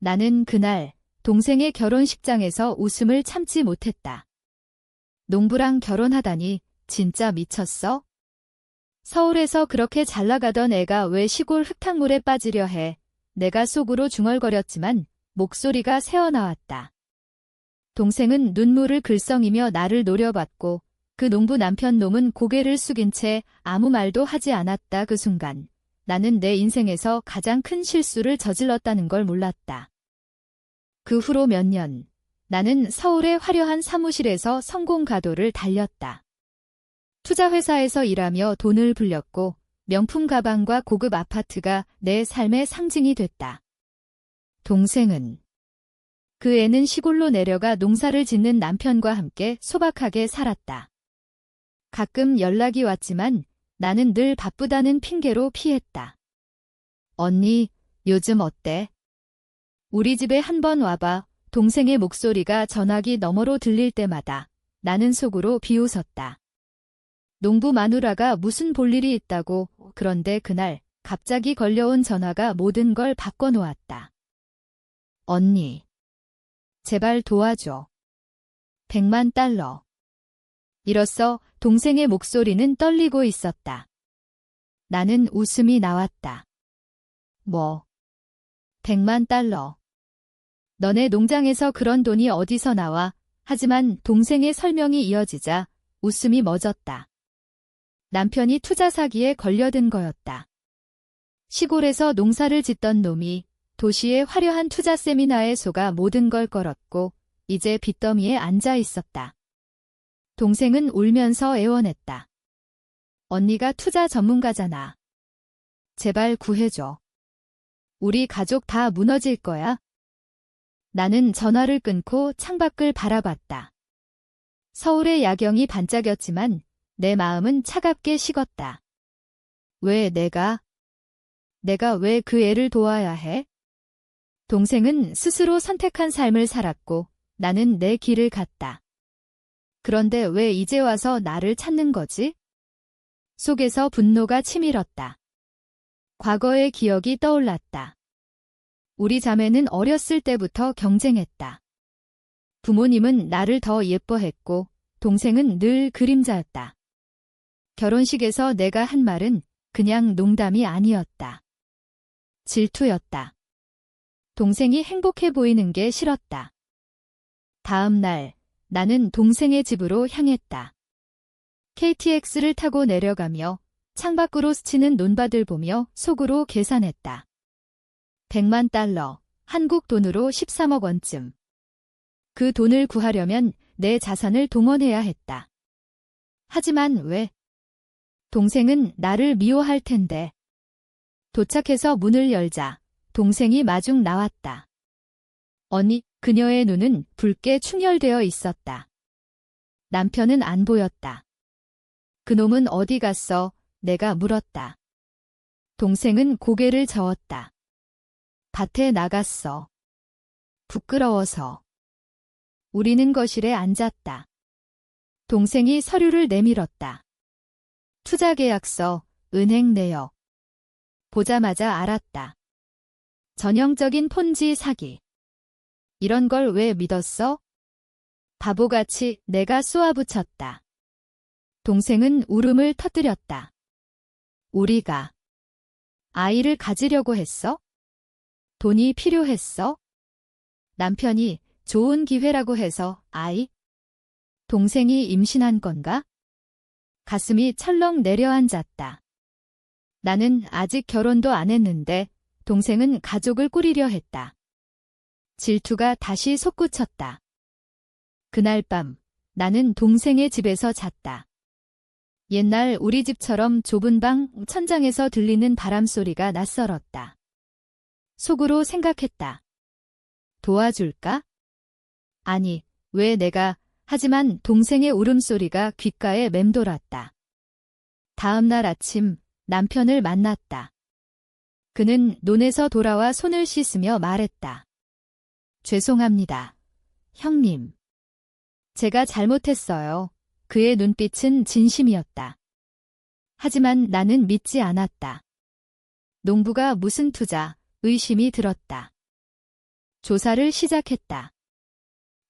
나는 그날 동생의 결혼식장에서 웃음을 참지 못했다. 농부랑 결혼하다니 진짜 미쳤어? 서울에서 그렇게 잘 나가던 애가 왜 시골 흙탕물에 빠지려 해. 내가 속으로 중얼거렸지만 목소리가 새어나왔다. 동생은 눈물을 글썽이며 나를 노려봤고 그 농부 남편 놈은 고개를 숙인 채 아무 말도 하지 않았다 그 순간. 나는 내 인생에서 가장 큰 실수를 저질렀다는 걸 몰랐다. 그 후로 몇 년, 나는 서울의 화려한 사무실에서 성공 가도를 달렸다. 투자회사에서 일하며 돈을 불렸고 명품 가방과 고급 아파트가 내 삶의 상징이 됐다. 동생은 그 애는 시골로 내려가 농사를 짓는 남편과 함께 소박하게 살았다. 가끔 연락이 왔지만 나는 늘 바쁘다는 핑계로 피했다. 언니, 요즘 어때? 우리 집에 한 번 와봐. 동생의 목소리가 전화기 너머로 들릴 때마다 나는 속으로 비웃었다. 농부 마누라가 무슨 볼일이 있다고 그런데 그날 갑자기 걸려온 전화가 모든 걸 바꿔놓았다. 언니. 제발 도와줘. 백만 달러. 이로써 동생의 목소리는 떨리고 있었다. 나는 웃음이 나왔다. 뭐. 백만 달러. 너네 농장에서 그런 돈이 어디서 나와? 하지만 동생의 설명이 이어지자 웃음이 멎었다. 남편이 투자 사기에 걸려든 거였다. 시골에서 농사를 짓던 놈이 도시의 화려한 투자 세미나에 속아 모든 걸 걸었고 이제 빚더미에 앉아 있었다. 동생은 울면서 애원했다. 언니가 투자 전문가잖아. 제발 구해줘. 우리 가족 다 무너질 거야. 나는 전화를 끊고 창밖을 바라봤다. 서울의 야경이 반짝였지만 내 마음은 차갑게 식었다. 왜 내가? 내가 왜 그 애를 도와야 해? 동생은 스스로 선택한 삶을 살았고 나는 내 길을 갔다. 그런데 왜 이제 와서 나를 찾는 거지? 속에서 분노가 치밀었다. 과거의 기억이 떠올랐다. 우리 자매는 어렸을 때부터 경쟁했다. 부모님은 나를 더 예뻐했고 동생은 늘 그림자였다. 결혼식에서 내가 한 말은 그냥 농담이 아니었다. 질투였다. 동생이 행복해 보이는 게 싫었다. 다음 날 나는 동생의 집으로 향했다. KTX를 타고 내려가며 창밖으로 스치는 논밭을 보며 속으로 계산했다. 100만 달러, 한국 돈으로 13억 원쯤. 그 돈을 구하려면 내 자산을 동원해야 했다. 하지만 왜? 동생은 나를 미워할 텐데. 도착해서 문을 열자 동생이 마중 나왔다. 언니, 그녀의 눈은 붉게 충혈되어 있었다. 남편은 안 보였다. 그놈은 어디 갔어? 내가 물었다. 동생은 고개를 저었다. 밭에 나갔어. 부끄러워서. 우리는 거실에 앉았다. 동생이 서류를 내밀었다. 투자계약서, 은행 내역. 보자마자 알았다. 전형적인 폰지 사기. 이런 걸 왜 믿었어? 바보같이 내가 쏘아붙였다. 동생은 울음을 터뜨렸다. 우리가 아이를 가지려고 했어? 돈이 필요했어? 남편이 좋은 기회라고 해서 아이? 동생이 임신한 건가? 가슴이 철렁 내려앉았다. 나는 아직 결혼도 안 했는데 동생은 가족을 꾸리려 했다. 질투가 다시 솟구쳤다. 그날 밤 나는 동생의 집에서 잤다. 옛날 우리 집처럼 좁은 방 천장에서 들리는 바람 소리가 낯설었다. 속으로 생각했다. 도와줄까? 아니, 왜 내가, 하지만 동생의 울음소리가 귓가에 맴돌았다. 다음 날 아침 남편을 만났다. 그는 논에서 돌아와 손을 씻으며 말했다. 죄송합니다. 형님. 제가 잘못했어요. 그의 눈빛은 진심이었다. 하지만 나는 믿지 않았다. 농부가 무슨 투자, 의심이 들었다. 조사를 시작했다.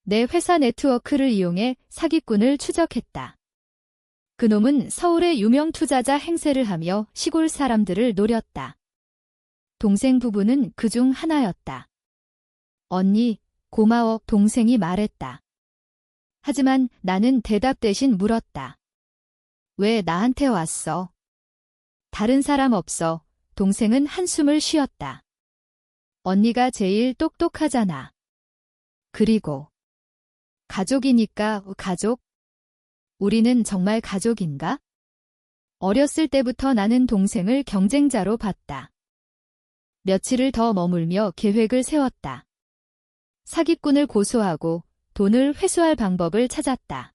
내 회사 네트워크를 이용해 사기꾼을 추적했다. 그놈은 서울의 유명 투자자 행세를 하며 시골 사람들을 노렸다. 동생 부부는 그 중 하나였다. 언니, 고마워, 동생이 말했다. 하지만 나는 대답 대신 물었다. 왜 나한테 왔어? 다른 사람 없어. 동생은 한숨을 쉬었다. 언니가 제일 똑똑하잖아. 그리고 가족이니까 가족? 우리는 정말 가족인가? 어렸을 때부터 나는 동생을 경쟁자로 봤다. 며칠을 더 머물며 계획을 세웠다. 사기꾼을 고소하고 돈을 회수할 방법을 찾았다.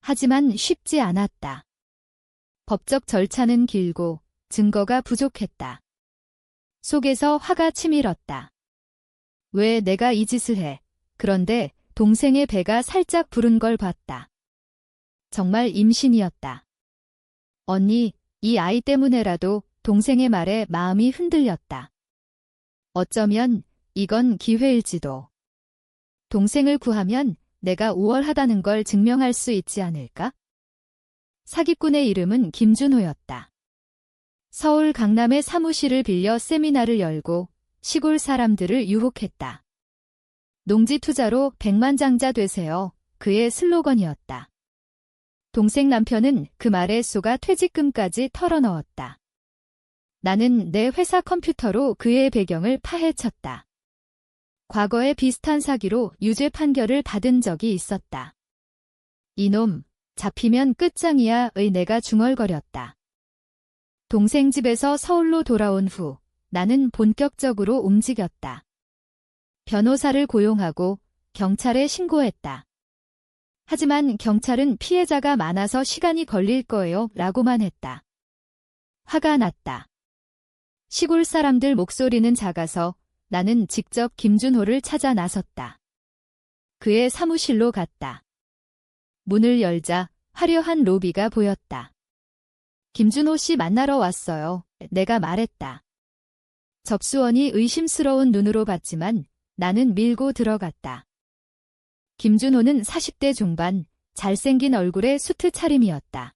하지만 쉽지 않았다. 법적 절차는 길고 증거가 부족했다. 속에서 화가 치밀었다. 왜 내가 이 짓을 해? 그런데 동생의 배가 살짝 부른 걸 봤다. 정말 임신이었다. 언니, 이 아이 때문에라도 동생의 말에 마음이 흔들렸다. 어쩌면 이건 기회일지도. 동생을 구하면 내가 우월하다는 걸 증명할 수 있지 않을까? 사기꾼의 이름은 김준호였다. 서울 강남의 사무실을 빌려 세미나를 열고 시골 사람들을 유혹했다. 농지 투자로 백만장자 되세요. 그의 슬로건이었다. 동생 남편은 그 말에 쏘가 퇴직금까지 털어넣었다. 나는 내 회사 컴퓨터로 그의 배경을 파헤쳤다. 과거에 비슷한 사기로 유죄 판결을 받은 적이 있었다. 이놈, 잡히면 끝장이야의 내가 중얼거렸다. 동생 집에서 서울로 돌아온 후 나는 본격적으로 움직였다. 변호사를 고용하고 경찰에 신고했다. 하지만 경찰은 피해자가 많아서 시간이 걸릴 거예요 라고만 했다. 화가 났다. 시골 사람들 목소리는 작아서 나는 직접 김준호를 찾아 나섰다. 그의 사무실로 갔다. 문을 열자 화려한 로비가 보였다. 김준호 씨 만나러 왔어요. 내가 말했다. 접수원이 의심스러운 눈으로 봤지만 나는 밀고 들어갔다. 김준호는 40대 중반, 잘생긴 얼굴의 수트 차림이었다.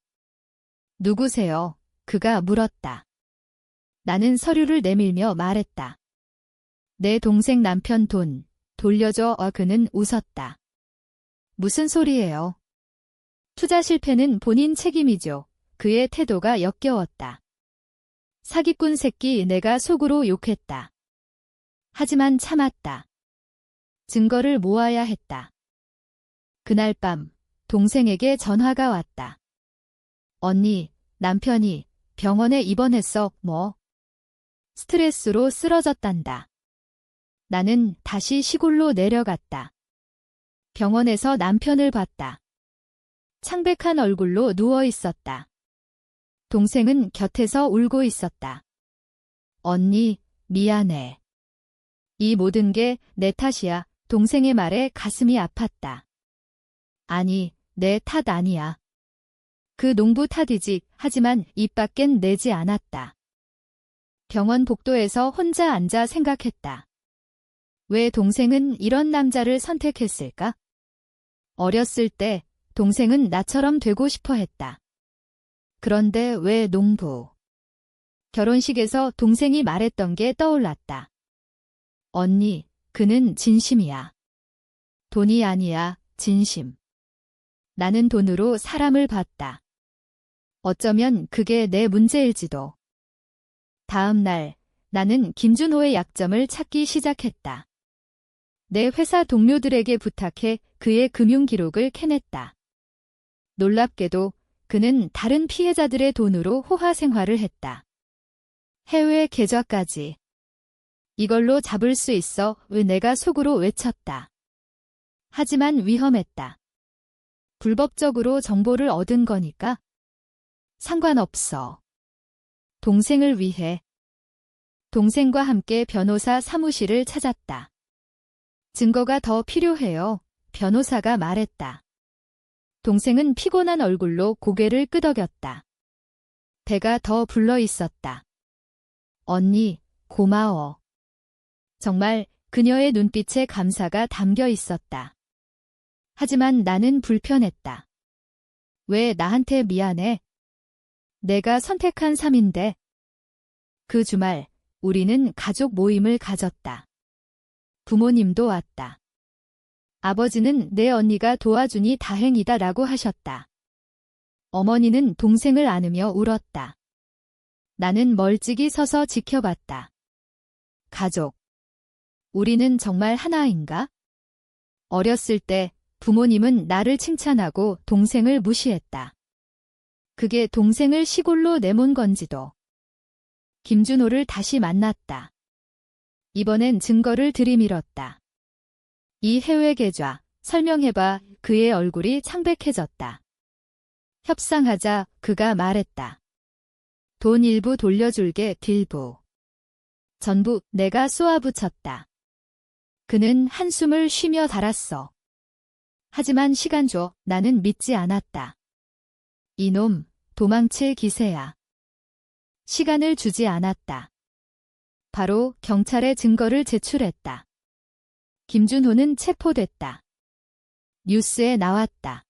누구세요? 그가 물었다. 나는 서류를 내밀며 말했다. 내 동생 남편 돈, 돌려줘. 어, 그는 웃었다. 무슨 소리예요? 투자 실패는 본인 책임이죠. 그의 태도가 역겨웠다. 사기꾼 새끼 내가 속으로 욕했다. 하지만 참았다. 증거를 모아야 했다. 그날 밤 동생에게 전화가 왔다. 언니, 남편이 병원에 입원했어, 뭐. 스트레스로 쓰러졌단다. 나는 다시 시골로 내려갔다. 병원에서 남편을 봤다. 창백한 얼굴로 누워 있었다. 동생은 곁에서 울고 있었다. 언니, 미안해. 이 모든 게 내 탓이야. 동생의 말에 가슴이 아팠다. 아니, 내 탓 아니야. 그 농부 탓이지, 하지만 입 밖엔 내지 않았다. 병원 복도에서 혼자 앉아 생각했다. 왜 동생은 이런 남자를 선택했을까? 어렸을 때 동생은 나처럼 되고 싶어 했다. 그런데 왜 농부? 결혼식에서 동생이 말했던 게 떠올랐다. 언니, 그는 진심이야. 돈이 아니야, 진심. 나는 돈으로 사람을 봤다. 어쩌면 그게 내 문제일지도. 다음 날, 나는 김준호의 약점을 찾기 시작했다. 내 회사 동료들에게 부탁해 그의 금융 기록을 캐냈다. 놀랍게도 그는 다른 피해자들의 돈으로 호화 생활을 했다. 해외 계좌까지. 이걸로 잡을 수 있어 왜 내가 속으로 외쳤다. 하지만 위험했다. 불법적으로 정보를 얻은 거니까 상관없어. 동생을 위해 동생과 함께 변호사 사무실을 찾았다. 증거가 더 필요해요. 변호사가 말했다. 동생은 피곤한 얼굴로 고개를 끄덕였다. 배가 더 불러 있었다. 언니, 고마워. 정말 그녀의 눈빛에 감사가 담겨 있었다. 하지만 나는 불편했다. 왜 나한테 미안해? 내가 선택한 삶인데. 그 주말, 우리는 가족 모임을 가졌다. 부모님도 왔다. 아버지는 내 언니가 도와주니 다행이다 라고 하셨다. 어머니는 동생을 안으며 울었다. 나는 멀찍이 서서 지켜봤다. 가족. 우리는 정말 하나인가? 어렸을 때 부모님은 나를 칭찬하고 동생을 무시했다. 그게 동생을 시골로 내몬 건지도. 김준호를 다시 만났다. 이번엔 증거를 들이밀었다. 이 해외 계좌, 설명해봐. 그의 얼굴이 창백해졌다. 협상하자 그가 말했다. 돈 일부 돌려줄게 딜부. 전부 내가 쏘아붙였다. 그는 한숨을 쉬며 달았어. 하지만 시간 줘 나는 믿지 않았다. 이놈 도망칠 기세야. 시간을 주지 않았다. 바로 경찰에 증거를 제출했다. 김준호는 체포됐다. 뉴스에 나왔다.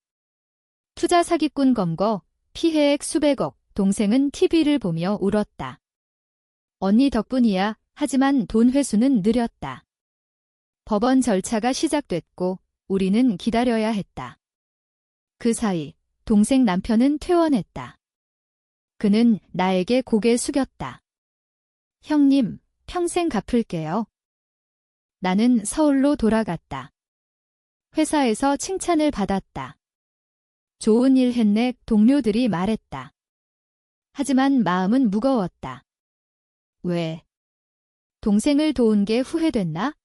투자 사기꾼 검거, 피해액 수백억, 동생은 TV를 보며 울었다. 언니 덕분이야. 하지만 돈 회수는 느렸다. 법원 절차가 시작됐고 우리는 기다려야 했다. 그 사이 동생 남편은 퇴원했다. 그는 나에게 고개 숙였다. 형님, 평생 갚을게요. 나는 서울로 돌아갔다. 회사에서 칭찬을 받았다. 좋은 일 했네 동료들이 말했다. 하지만 마음은 무거웠다. 왜? 동생을 도운 게 후회됐나?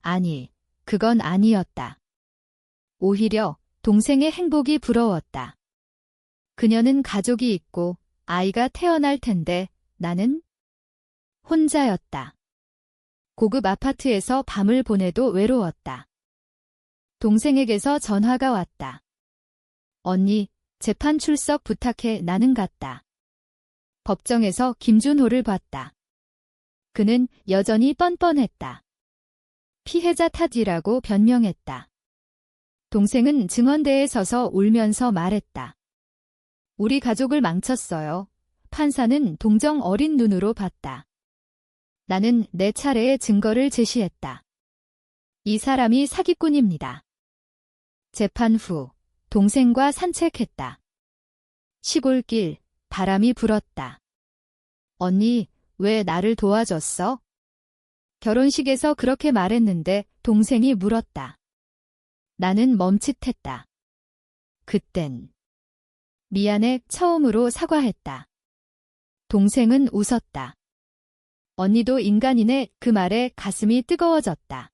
아니, 그건 아니었다. 오히려 동생의 행복이 부러웠다. 그녀는 가족이 있고 아이가 태어날 텐데 나는 혼자였다. 고급 아파트에서 밤을 보내도 외로웠다. 동생에게서 전화가 왔다. 언니, 재판 출석 부탁해 나는 갔다. 법정에서 김준호를 봤다. 그는 여전히 뻔뻔했다. 피해자 탓이라고 변명했다. 동생은 증언대에 서서 울면서 말했다. 우리 가족을 망쳤어요. 판사는 동정 어린 눈으로 봤다. 나는 내 차례의 증거를 제시했다. 이 사람이 사기꾼입니다. 재판 후 동생과 산책했다. 시골길 바람이 불었다. 언니, 왜 나를 도와줬어? 결혼식에서 그렇게 말했는데 동생이 물었다. 나는 멈칫했다. 그땐 미안해 처음으로 사과했다. 동생은 웃었다. 언니도 인간이네 그 말에 가슴이 뜨거워졌다.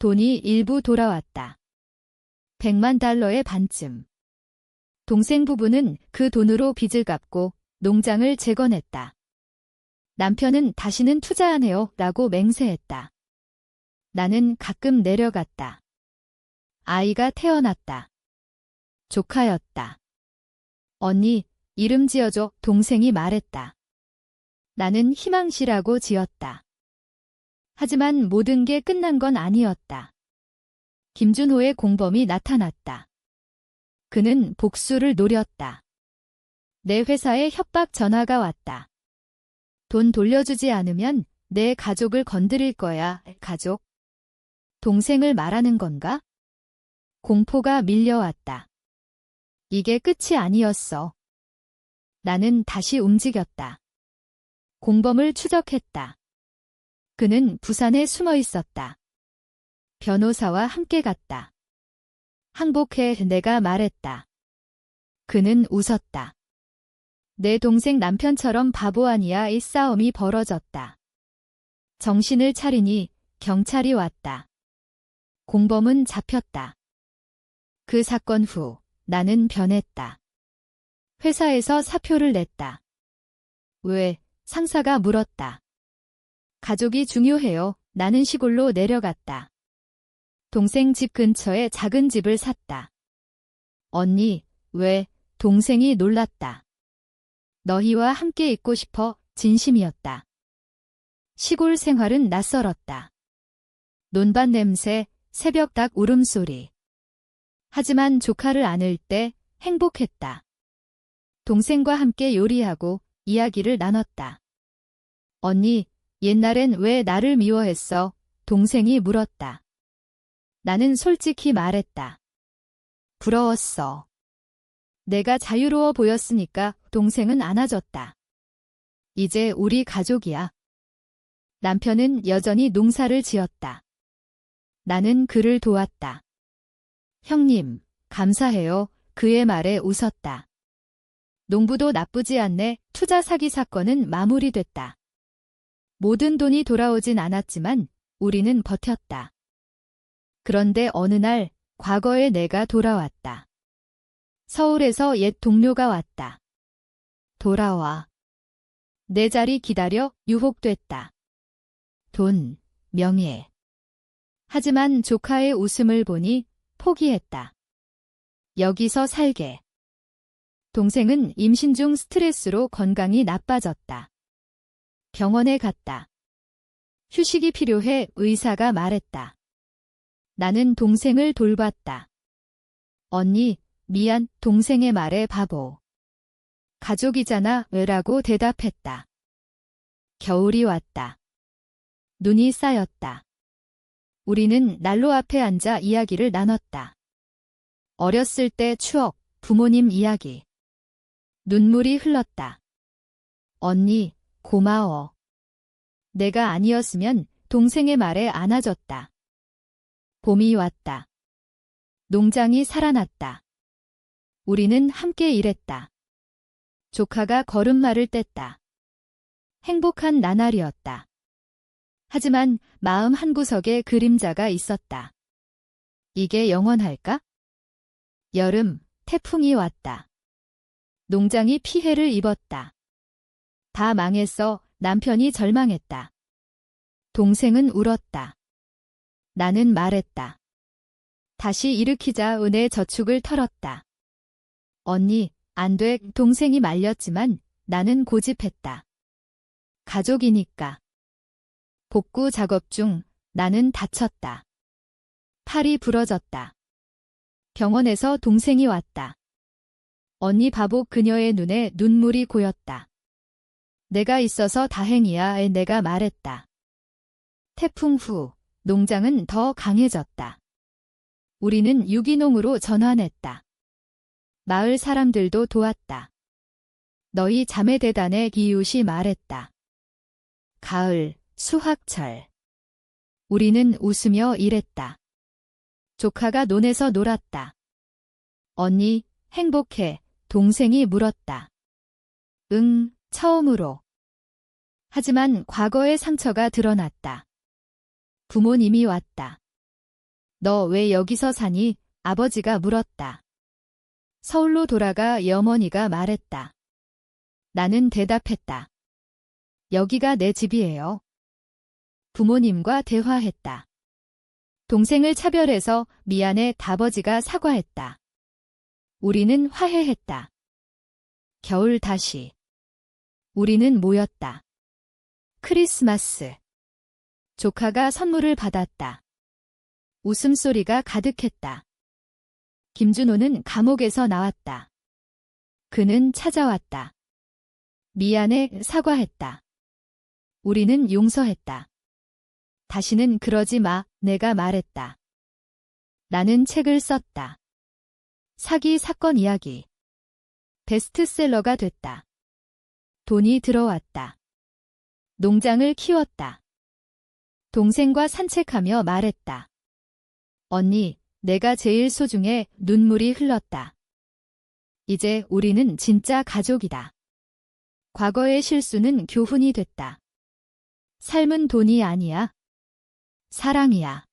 돈이 일부 돌아왔다. 100만 달러의 반쯤. 동생 부부는 그 돈으로 빚을 갚고 농장을 재건했다. 남편은 다시는 투자 안 해요 라고 맹세했다. 나는 가끔 내려갔다. 아이가 태어났다. 조카였다. 언니, 이름 지어줘 동생이 말했다. 나는 희망시라고 지었다. 하지만 모든 게 끝난 건 아니었다. 김준호의 공범이 나타났다. 그는 복수를 노렸다. 내 회사에 협박 전화가 왔다. 돈 돌려주지 않으면 내 가족을 건드릴 거야, 가족. 동생을 말하는 건가? 공포가 밀려왔다. 이게 끝이 아니었어. 나는 다시 움직였다. 공범을 추적했다. 그는 부산에 숨어 있었다. 변호사와 함께 갔다. 항복해 내가 말했다. 그는 웃었다. 내 동생 남편처럼 바보 아니야 이 싸움이 벌어졌다. 정신을 차리니 경찰이 왔다. 공범은 잡혔다. 그 사건 후 나는 변했다. 회사에서 사표를 냈다. 왜? 상사가 물었다. 가족이 중요해요. 나는 시골로 내려갔다. 동생 집 근처에 작은 집을 샀다. 언니, 왜? 동생이 놀랐다. 너희와 함께 있고 싶어 진심이었다. 시골 생활은 낯설었다. 논밭 냄새, 새벽 닭 울음소리. 하지만 조카를 안을 때 행복했다. 동생과 함께 요리하고 이야기를 나눴다. 언니, 옛날엔 왜 나를 미워했어? 동생이 물었다. 나는 솔직히 말했다. 부러웠어. 내가 자유로워 보였으니까 동생은 안아줬다. 이제 우리 가족이야. 남편은 여전히 농사를 지었다. 나는 그를 도왔다. 형님, 감사해요. 그의 말에 웃었다. 농부도 나쁘지 않네. 투자 사기 사건은 마무리됐다. 모든 돈이 돌아오진 않았지만 우리는 버텼다. 그런데 어느 날 과거의 내가 돌아왔다. 서울에서 옛 동료가 왔다. 돌아와. 내 자리 기다려 유혹됐다. 돈, 명예. 하지만 조카의 웃음을 보니 포기했다. 여기서 살게. 동생은 임신 중 스트레스로 건강이 나빠졌다. 병원에 갔다. 휴식이 필요해 의사가 말했다. 나는 동생을 돌봤다. 언니, 미안, 동생의 말에 바보. 가족이잖아, 왜라고 대답했다. 겨울이 왔다. 눈이 쌓였다. 우리는 난로 앞에 앉아 이야기를 나눴다. 어렸을 때 추억, 부모님 이야기. 눈물이 흘렀다. 언니, 고마워. 내가 아니었으면 동생의 말에 안아줬다. 봄이 왔다. 농장이 살아났다. 우리는 함께 일했다. 조카가 걸음마를 뗐다. 행복한 나날이었다. 하지만 마음 한구석에 그림자가 있었다. 이게 영원할까? 여름, 태풍이 왔다. 농장이 피해를 입었다. 다 망했어. 남편이 절망했다. 동생은 울었다. 나는 말했다. 다시 일으키자 은의 저축을 털었다. 언니, 안 돼. 동생이 말렸지만 나는 고집했다. 가족이니까. 복구 작업 중 나는 다쳤다. 팔이 부러졌다. 병원에서 동생이 왔다. 언니 바보 그녀의 눈에 눈물이 고였다. 내가 있어서 다행이야 내가 말했다. 태풍 후 농장은 더 강해졌다. 우리는 유기농으로 전환했다. 마을 사람들도 도왔다. 너희 자매 대단의 기웃이 말했다. 가을, 수학철. 우리는 웃으며 일했다. 조카가 논에서 놀았다. 언니, 행복해. 동생이 물었다. 응, 처음으로. 하지만 과거의 상처가 드러났다. 부모님이 왔다. 너 왜 여기서 사니? 아버지가 물었다. 서울로 돌아가 여머니가 말했다. 나는 대답했다. 여기가 내 집이에요. 부모님과 대화했다. 동생을 차별해서 미안해 다버지가 사과했다. 우리는 화해했다. 겨울 다시. 우리는 모였다. 크리스마스. 조카가 선물을 받았다. 웃음소리가 가득했다. 김준호는 감옥에서 나왔다. 그는 찾아왔다. 미안해 사과했다. 우리는 용서했다. 다시는 그러지 마, 내가 말했다. 나는 책을 썼다. 사기 사건 이야기. 베스트셀러가 됐다. 돈이 들어왔다. 농장을 키웠다. 동생과 산책하며 말했다. 언니, 내가 제일 소중해 눈물이 흘렀다. 이제 우리는 진짜 가족이다. 과거의 실수는 교훈이 됐다. 삶은 돈이 아니야. 사랑이야.